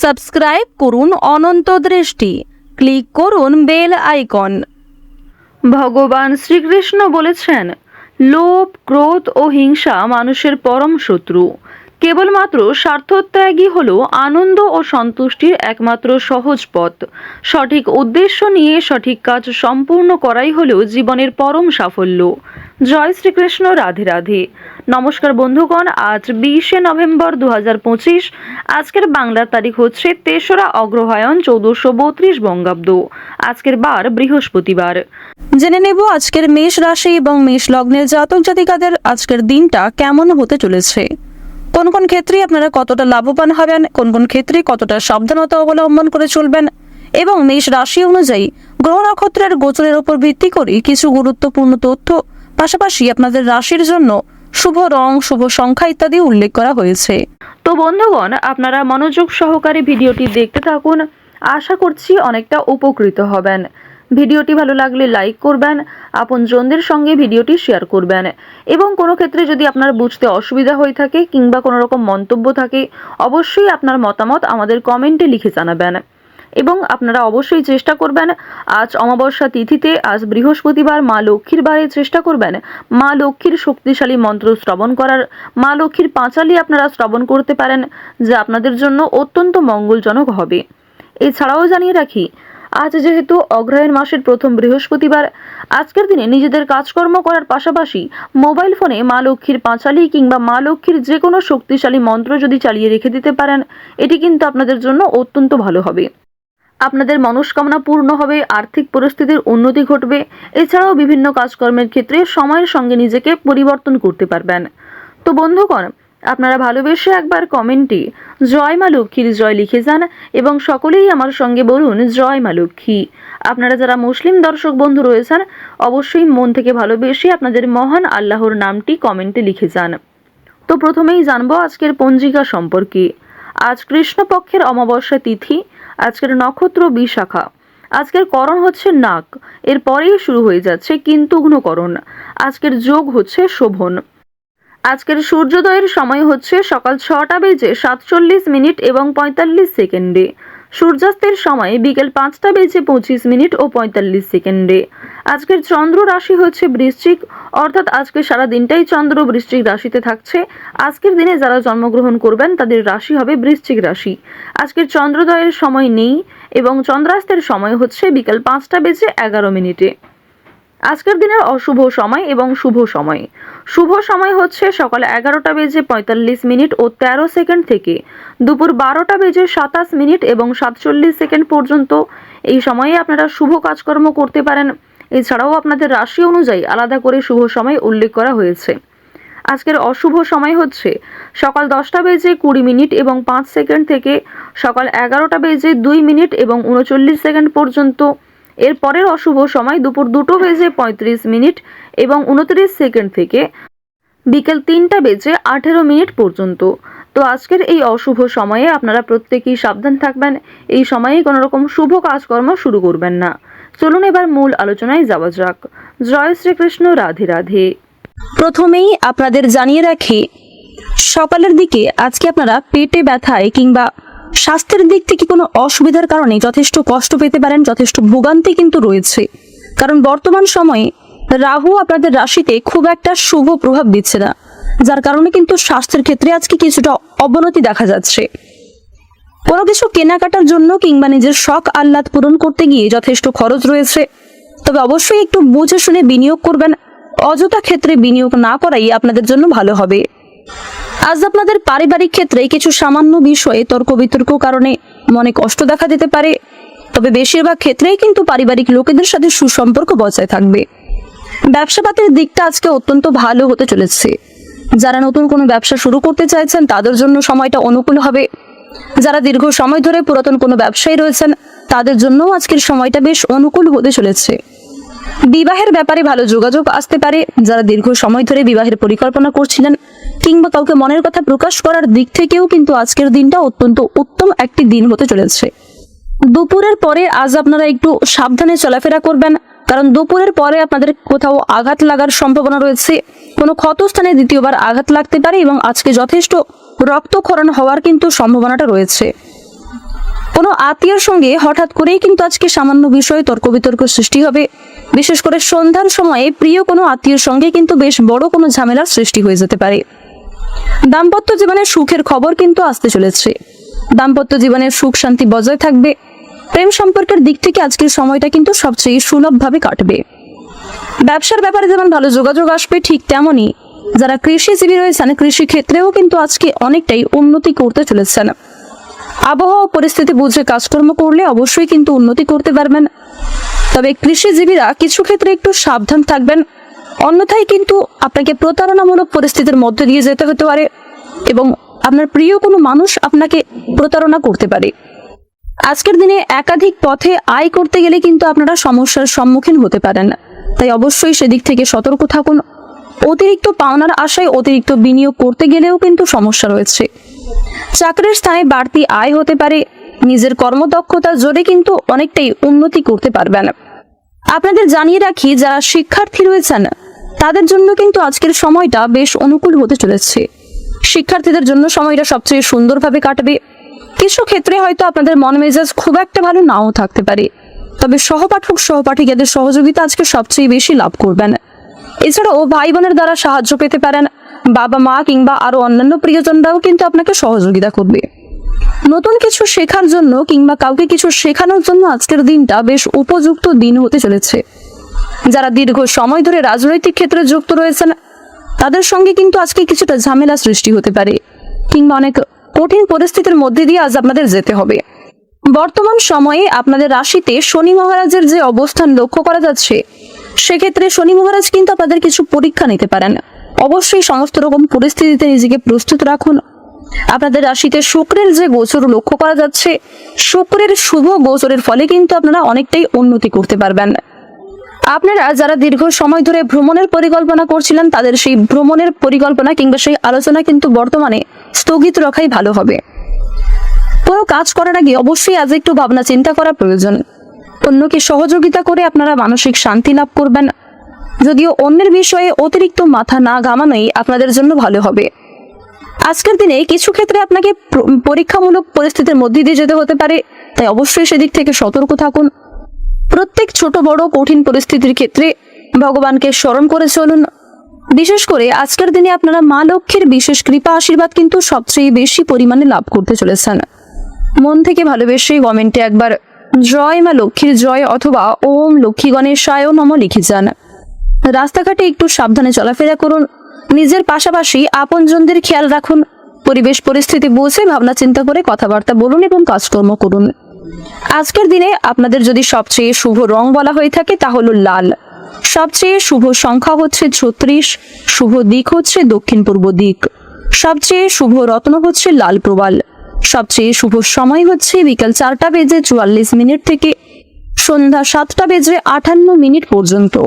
Subscribe করুন অনন্ত দৃষ্টি। Click করুন বেল আইকন। ভগবান শ্রীকৃষ্ণ বলেছেন, লোভ, ক্রোধ ও হিংসা মানুষের পরম শত্রু। কেবলমাত্র স্বার্থত্যাগই হল আনন্দ ও সন্তুষ্টির একমাত্র সহজ পথ। সঠিক উদ্দেশ্য নিয়ে সঠিক কাজ সম্পূর্ণ করাই হল জীবনের পরম সাফল্য। জয় শ্রীকৃষ্ণ, রাধে রাধে। নমস্কার বন্ধুগণ, আজ বিশে নভেম্বর দু আজকের বাংলার তারিখ হচ্ছে তেসরা অগ্রহায়ণ চৌদ্দশো বত্রিশ বঙ্গাব্দ। আজকের বার বৃহস্পতিবার। জেনে নেব আজকের মেষ রাশি এবং মেষ লগ্নের জাতক জাতিকাদের আজকের দিনটা কেমন হতে চলেছে। কোন কোন ক্ষেত্রে আপনারা কতটা লাভবান হবেন, কোন কোন ক্ষেত্রে কতটা সাবধানতা অবলম্বন করে চলবেন এবং মেষ রাশি অনুযায়ী গ্রহ নক্ষত্রের গোচরের উপর ভিত্তি করে কিছু গুরুত্বপূর্ণ তথ্য, পাশাপাশি আপনাদের রাশির জন্য শুভ রং, শুভ সংখ্যা ইত্যাদি উল্লেখ করা হয়েছে। তো বন্ধুগণ, আপনারা মনোযোগ সহকারে ভিডিওটি দেখতে থাকুন। আশা করছি অনেকটা উপকৃত হবেন। ভিডিওটি ভালো লাগলে লাইক করবেন, আপনজনদের সঙ্গে ভিডিওটি শেয়ার করবেন। এবং কোনো ক্ষেত্রে যদি আপনার বুঝতে অসুবিধা হয়ে থাকে কিংবা কোনো রকম মন্তব্য থাকে, অবশ্যই আপনার মতামত আমাদের কমেন্টে লিখে জানাবেন। এবং আপনারা অবশ্যই চেষ্টা করবেন, আজ অমাবস্যা তিথিতে আজ বৃহস্পতিবার মা লক্ষ্মীর বারে চেষ্টা করবেন, মা লক্ষ্মীর শক্তিশালী মন্ত্র শ্রবণ করার। মা লক্ষ্মীর পাঁচালি আপনারা শ্রবণ করতে পারেন, যা আপনাদের জন্য অত্যন্ত মঙ্গলজনক হবে। এছাড়াও জানিয়ে রাখি আজ যেহেতু অগ্রহায়ণ মাসের প্রথম বৃহস্পতিবার, আজকের দিনে নিজেদের কাজকর্ম করার পাশাপাশি মোবাইল ফোনে মা লক্ষ্মীর পাঁচালি কিংবা মা লক্ষ্মীর যে কোনো শক্তিশালী মন্ত্র যদি চালিয়ে রেখে দিতে পারেন, এটি কিন্তু আপনাদের জন্য অত্যন্ত ভালো হবে। আপনাদের মনস্কামনা পূর্ণ হবে, আর্থিক পরিস্থিতির উন্নতি ঘটবে, এছাড়াও বিভিন্ন কাজকর্মের ক্ষেত্রে সময়ের সঙ্গে নিজেকে পরিবর্তন করতে পারবেন। তো বন্ধুগণ আপনারা ভালোবেসে একবার কমেন্টে জয় মা লক্ষ্মীর জয় লিখে যান এবং সকলেই আমার সঙ্গে বলুন, জয় মা লক্ষ্মী। আপনারা যারা মুসলিম দর্শক বন্ধু রয়েছেন, অবশ্যই মন থেকে ভালোবেসে আপনাদের মহান আল্লাহর নামটি কমেন্টে লিখে যান। তো প্রথমেই জানব আজকের পঞ্জিকা সম্পর্কে। আজ কৃষ্ণপক্ষের অমাবস্যা তিথি, আজকের নক্ষত্র বিশাখা। আজকের করণ হচ্ছে নাক এরপরেই শুরু হয়ে যাচ্ছে কিন্তুঘ্নকরণ আজকের যোগ হচ্ছে শোভন। আজকের সূর্যোদয়ের সময় হচ্ছে সকাল ছটা বেজে সাতচল্লিশ মিনিট এবং পঁয়তাল্লিশ সেকেন্ডে। সূর্যাস্তের সময় বিকেল পাঁচটা বেজে পঁচিশ মিনিট ও পঁয়তাল্লিশ সেকেন্ডে। আজকের চন্দ্র রাশি হচ্ছে বৃশ্চিক, অর্থাৎ আজকে সারা দিনটাই চন্দ্র বৃশ্চিক রাশিতে থাকছে। আজকের দিনে যারা জন্মগ্রহণ করবেন, তাদের রাশি হবে বৃশ্চিক রাশি। আজকের চন্দ্রোদয়ের সময় নেই এবং চন্দ্রাস্তের সময় হচ্ছে বিকেল পাঁচটা বেজে এগারো মিনিটে। আজকের দিনের অশুভ সময় এবং শুভ সময়। শুভ সময় হচ্ছে সকাল এগারোটা বেজে পঁয়তাল্লিশ মিনিট ও তেরো সেকেন্ড থেকে। দুপুর বারোটা বেজে সাতাশ মিনিট এবং সাতচল্লিশ সেকেন্ড পর্যন্ত। এই সময়ে আপনারা শুভ কাজকর্ম করতে পারেন। এছাড়াও আপনাদের রাশি অনুযায়ী আলাদা করে শুভ সময় উল্লেখ করা হয়েছে। আজকের অশুভ সময় হচ্ছে সকাল দশটা বেজে কুড়ি মিনিট এবং পাঁচ সেকেন্ড থেকে সকাল এগারোটা বেজে দুই মিনিট এবং উনচল্লিশ সেকেন্ড পর্যন্ত। এর পরের অশুভ সময় দুপুর দুটো বেজে পঁয়ত্রিশ মিনিট এবং উনত্রিশ সেকেন্ড থেকে বিকেল তিনটা বেজে আঠেরো মিনিট পর্যন্ত। তো আজকের এই অশুভ সময়ে আপনারা প্রত্যেকেই সাবধান থাকবেন। এই সময়ে কোনো রকম শুভ কাজকর্ম শুরু করবেন না। চলুন এবার মূল আলোচনায় যাওয়া যাক। জয় শ্রীকৃষ্ণ, রাধে রাধে। প্রথমেই আপনাদের জানিয়ে রাখি, সকালের দিকে আজকে আপনারা পেটে ব্যথায় কিংবা স্বাস্থ্যের দিক থেকে কোনো অসুবিধার কারণে যথেষ্ট কষ্ট পেতে পারেন, যথেষ্ট ভোগান্তি কিন্তু রয়েছে। কারণ বর্তমান সময়ে রাহু আপনাদের রাশিতে খুব একটা শুভ প্রভাব দিচ্ছে না, যার কারণে কিন্তু স্বাস্থ্যের ক্ষেত্রে আজকে কিছুটা অবনতি দেখা যাচ্ছে। কোনো কিছু কেনাকাটার জন্য কিংবা নিজের শখ আহ্লাদ পূরণ করতে গিয়ে যথেষ্ট খরচ রয়েছে। তবে অবশ্যই একটু বুঝে শুনে বিনিয়োগ করবেন, অযথা ক্ষেত্রে বিনিয়োগ না করাই আপনাদের জন্য ভালো হবে। আজ আপনাদের পারিবারিক ক্ষেত্রে কিছু সামান্য বিষয়ে তর্ক বিতর্ক কারণে মনে কষ্ট দেখা দিতে পারে। তবে বেশিরভাগ ক্ষেত্রেই কিন্তু পারিবারিক লোকেদের সাথে সুসম্পর্ক বজায় থাকবে। ব্যবসাপাতির দিকটা আজকে অত্যন্ত ভালো হতে চলেছে। যারা নতুন কোনো ব্যবসা শুরু করতে চাইছেন, তাদের জন্য সময়টা অনুকূল হবে। যারা দীর্ঘ সময় ধরে পুরাতন কোনো ব্যবসায়ী রয়েছেন, তাদের জন্যও আজকের সময়টা বেশ অনুকূল হতে চলেছে। বিবাহের ব্যাপারে ভালো যোগাযোগ আসতে পারে। যারা দীর্ঘ সময় ধরে বিবাহের পরিকল্পনা করছিলেন কিংবা কাউকে মনের কথা প্রকাশ করার দিক থেকেও কিন্তু আজকের দিনটা অত্যন্ত উত্তম একটি দিন হতে চলেছে। দুপুরের পরে আজ আপনারা একটু সাবধানে চলাফেরা করবেন, কারণ দুপুরের পরে আপনাদের কোথাও আঘাত লাগার সম্ভাবনা রয়েছে। কোনো ক্ষতস্থানে দ্বিতীয়বার আঘাত লাগতে পারে এবং আজকে যথেষ্ট রক্তক্ষরণ হওয়ার কিন্তু সম্ভাবনাটা রয়েছে। কোনো আত্মীয়র সঙ্গে হঠাৎ করেই কিন্তু আজকে সামান্য বিষয়ে তর্ক বিতর্ক সৃষ্টি হবে। বিশেষ করে সন্ধ্যার সময়ে প্রিয় কোনো আত্মীয়র সঙ্গে কিন্তু বেশ বড় কোনো ঝামেলার সৃষ্টি হয়ে যেতে পারে। দাম্পত্য জীবনে সুখের খবর কিন্তু আসতে চলেছে। দাম্পত্য জীবনের সুখ শান্তি বজায় থাকবে। প্রেম সম্পর্কের দিক থেকে আজকের সময়টা কিন্তু সবচেয়ে সুলভভাবে কাটবে। ব্যবসার ব্যাপারে যেমন ভালো যোগাযোগ আসবে ঠিক তেমনই। যারা কৃষিজীবী রয়েছেন কৃষি ক্ষেত্রেও কিন্তু আজকে অনেকটাই উন্নতি করতে চলেছেন। আবহাওয়া পরিস্থিতি বুঝে কাজকর্ম করলে অবশ্যই কিন্তু উন্নতি করতে পারবেন। তবে কৃষিজীবীরা কিছু ক্ষেত্রে একটু সাবধান থাকবেন। অন্যথায় কিন্তু আপনাকে প্রতারণামূলক পরিস্থিতির মধ্যে দিয়ে যেতে হতে পারে এবং আপনার প্রিয় কোনো মানুষ আপনাকে প্রতারণা করতে পারে। আজকের দিনে একাধিক পথে আয় করতে গেলে কিন্তু আপনারা সমস্যার সম্মুখীন হতে পারেন। তাই অবশ্যই সেদিক থেকে সতর্ক থাকুন। অতিরিক্ত পাওনার আশায় অতিরিক্ত বিনিয়োগ করতে গেলেও কিন্তু সমস্যা রয়েছে। চাকরির স্থানে বাড়তি আয় হতে পারে। নিজের কর্মদক্ষতা জোরে কিন্তু অনেকটাই উন্নতি করতে পারবেন। আপনাদের জানিয়ে রাখি, যারা শিক্ষার্থী রয়েছেন, তাদের জন্য কিন্তু আজকের সময়টা বেশ অনুকূল হতে চলেছে। শিক্ষার্থীদের জন্য সময়টা সবচেয়ে সুন্দরভাবে কাটবে। কিছু ক্ষেত্রে হয়তো আপনাদের মন মেজাজ খুব একটা ভালো নাও থাকতে পারে। তবে সহপাঠক, সহপাঠিকাদের সহযোগিতা আজকে সবচেয়ে বেশি লাভ করবেন। এছাড়াও ভাই বোনের দ্বারা সাহায্য পেতে পারেন। বাবা মা কিংবা আরও অন্যান্য প্রিয়জনরাও কিন্তু আপনাকে সহযোগিতা করবে। নতুন কিছু শেখার জন্য কিংবা কাউকে কিছু শেখানোর জন্য আজকের দিনটা বেশ উপযুক্ত দিন হতে চলেছে। যারা দীর্ঘ সময় ধরে রাজনৈতিক ক্ষেত্রে যুক্ত রয়েছেন, তাদের সঙ্গে কিন্তু আজকে কিছুটা ঝামেলা সৃষ্টি হতে পারে কিংবা অনেক কঠিন পরিস্থিতির মধ্যে দিয়ে আজ আপনাদের যেতে হবে। বর্তমান সময়ে আপনাদের রাশিতে শনি মহারাজের যে অবস্থান লক্ষ্য করা যাচ্ছে, সেক্ষেত্রে শনি মহারাজ কিন্তু আপনাদের কিছু পরীক্ষা নিতে পারেন। অবশ্যই সমস্ত রকম পরিস্থিতিতে নিজেকে প্রস্তুত রাখুন। আপনাদের রাশিতে শুক্রের যে গোচর লক্ষ্য করা যাচ্ছে, শুক্রের শুভ গোচরের ফলে কিন্তু আপনারা অনেকটাই উন্নতি করতে পারবেন। আপনারা যারা দীর্ঘ সময় ধরে ভ্রমণের পরিকল্পনা করছিলেন, তাদের সেই ভ্রমণের পরিকল্পনা কিংবা সেই আলোচনা কিন্তু বর্তমানে স্থগিত রাখাই ভালো হবে। কোনো কাজ করার আগে অবশ্যই আজ একটু ভাবনা চিন্তা করা প্রয়োজন। অন্যকে সহযোগিতা করে আপনারা মানসিক শান্তি লাভ করবেন। যদিও অন্যের বিষয়ে অতিরিক্ত মাথা না ঘামানোই আপনাদের জন্য ভালো হবে। আজকের দিনে কিছু ক্ষেত্রে আপনাকে পরীক্ষামূলক পরিস্থিতির মধ্যে দিয়ে যেতে হতে পারে, তাই অবশ্যই সেদিক থেকে সতর্ক থাকুন। প্রত্যেক ছোট, বড়, কঠিন পরিস্থিতির ক্ষেত্রে ভগবানকে স্মরণ করে চলুন। বিশেষ করে আজকের দিনে আপনারা মা লক্ষ্মীর বিশেষ কৃপা, আশীর্বাদ কিন্তু সবচেয়ে বেশি পরিমাণে লাভ করতে চলেছেন। মন থেকে ভালোবেসে কমেন্টে একবার জয় মা লক্ষ্মীর জয় অথবা ওম লক্ষ্মী গণেশায় নম লিখে যান। রাস্তাঘাটে একটু সাবধানে চলাফেরা করুন। নিজের পাশাপাশি আপনজনদের খেয়াল রাখুন। পরিবেশ, পরিস্থিতি বুঝে ভাবনা চিন্তা করে কথাবার্তা বলুন এবং কাজকর্ম করুন। আজকের দিনে আপনাদের যদি সবচেয়ে শুভ রং বলা হয়ে থাকে তা হলো লাল। সবচেয়ে শুভ সংখ্যা হচ্ছে ছত্রিশ, শুভ দিক হচ্ছে দক্ষিণ পূর্ব দিক। সবচেয়ে শুভ রত্ন হচ্ছে লাল প্রবাল। সবচেয়ে শুভ সময় হচ্ছে বিকাল চারটা বেজে চুয়াল্লিশ মিনিট থেকে সন্ধ্যা সাতটা বেজে আটান্ন মিনিট পর্যন্ত।